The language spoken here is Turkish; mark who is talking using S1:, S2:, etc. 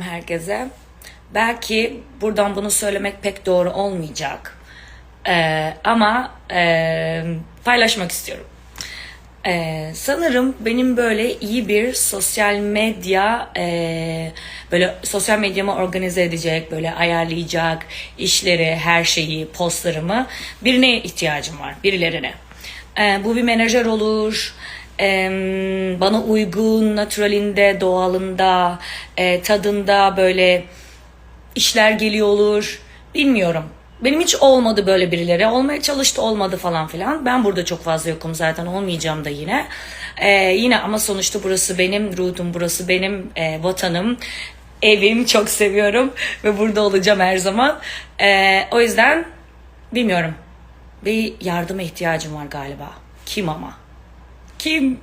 S1: herkese. Belki buradan bunu söylemek pek doğru olmayacak. Ee, ama e, paylaşmak istiyorum. Ee, sanırım benim böyle iyi bir sosyal medya e, böyle sosyal medyamı organize edecek böyle ayarlayacak işleri her şeyi postlarımı birine ihtiyacım var birilerine Ee, bu bir menajer olur Ee, bana uygun naturalinde doğalında e, tadında böyle işler geliyor olur. Bilmiyorum. Benim hiç olmadı böyle birileri. Olmaya çalıştı olmadı falan filan. Ben burada çok fazla yokum zaten olmayacağım da yine. Ee, yine ama sonuçta burası benim ruhum, burası benim e, vatanım. Evim çok seviyorum ve burada olacağım her zaman. Ee, o yüzden bilmiyorum. Bir yardıma ihtiyacım var galiba. Kim ama? Kim?